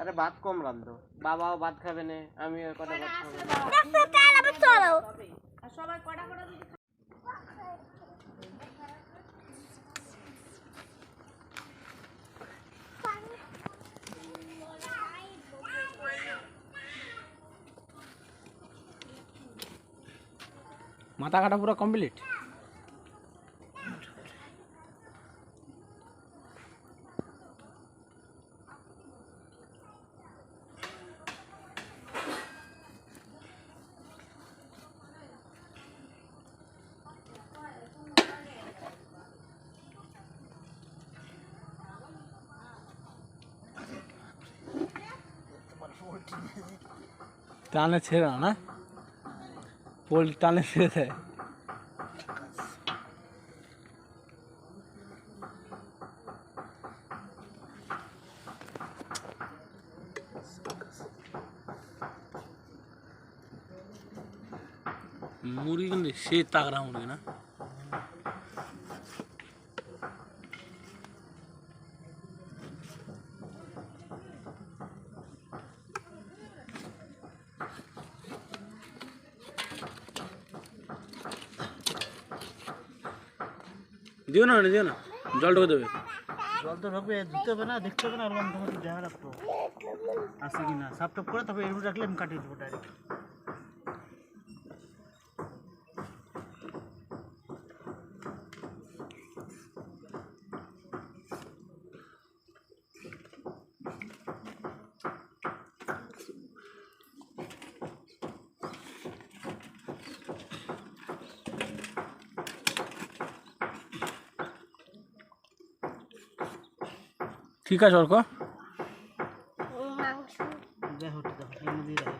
আরে ভাত কম রান্ধো। বাবাও ভাত খাবে না আমিও কটা ভাত খাব। আর সবাই কটা কটা মাথা কাটা পুরো কমপ্লিট টানে ছেড়ে না না পোল টানে ছেড়ে দেয় মুরগি কিন্তু সে তাগড়া মুরগি দিও না দিও না। জল ঢুকে দেবে। জল তো ঢোকবে ধুতে হবে না, দেখতে হবে না ওরকম তোমাকে দেখা রাখতো আসে কি না? সাপ টাপ করে তারপরে এরকম রাখলে আমি কাটিয়ে দেবো ডাইরেক্ট ঠিক আছে অর্ক দেখো দেখো এর মধ্যেই রাখো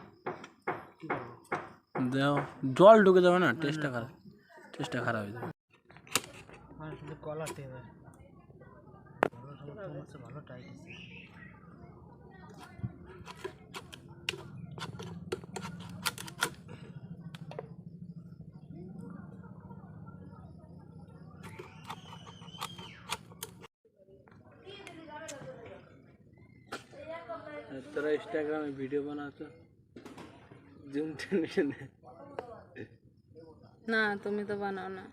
কি করবো দেও জল ঢুকে যাবে না টেস্টটা খারাপ টেস্টটা খারাপ হয়ে যাবে আর শুধু কলাতে হবে ভালো ভালো ফোন আছে ভালো টাইট তোরা ইনস্টাগ্রামে ভিডিও বানাতো? জুম টেনশনে না তুমি তো বানাও না।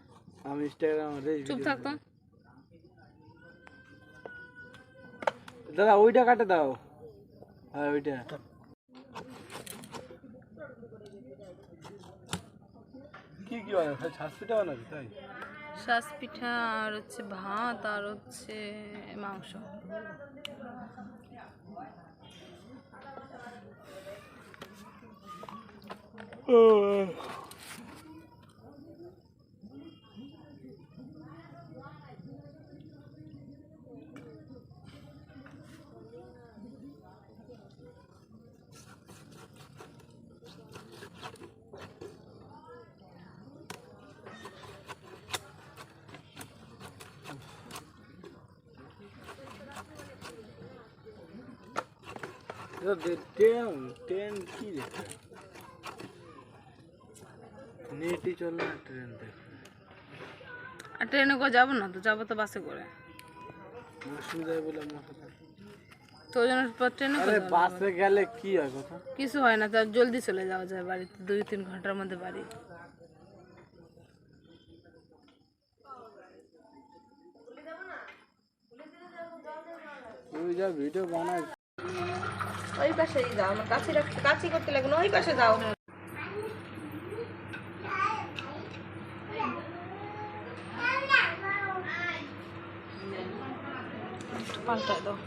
আমি ইনস্টাগ্রামে রিলস চুপ থাকতো দাদা ওইটা কাটে দাও। হ্যাঁ ওইটা। কি কি বানাবে ছাস পিঠা বানাবি তাই? শ্বাস পিঠা আর হচ্ছে ভাত আর হচ্ছে মাংস। 嗯。ট্রেন ট্রেন কি দেখে নেটই চল না ট্রেন দেখে আর ট্রেনে করে যাবো না তো যাবো তো বাসে করে মৌসুমি যায় বলে মাথা তো ওই জন্য পর ট্রেনে করে আরে যাবো। বাসে গেলে কি হয় কথা কিছু হয় না তার জলদি চলে যাওয়া যায় বাড়িতে দুই তিন ঘন্টার মধ্যে বাড়ি তুই যা ভিডিও বানাই ওই পাশেই যাও, আমার কাছে রাখতে, কাছে করতে লাগে না, ওই পাশে যাও। পাল্টা দাও।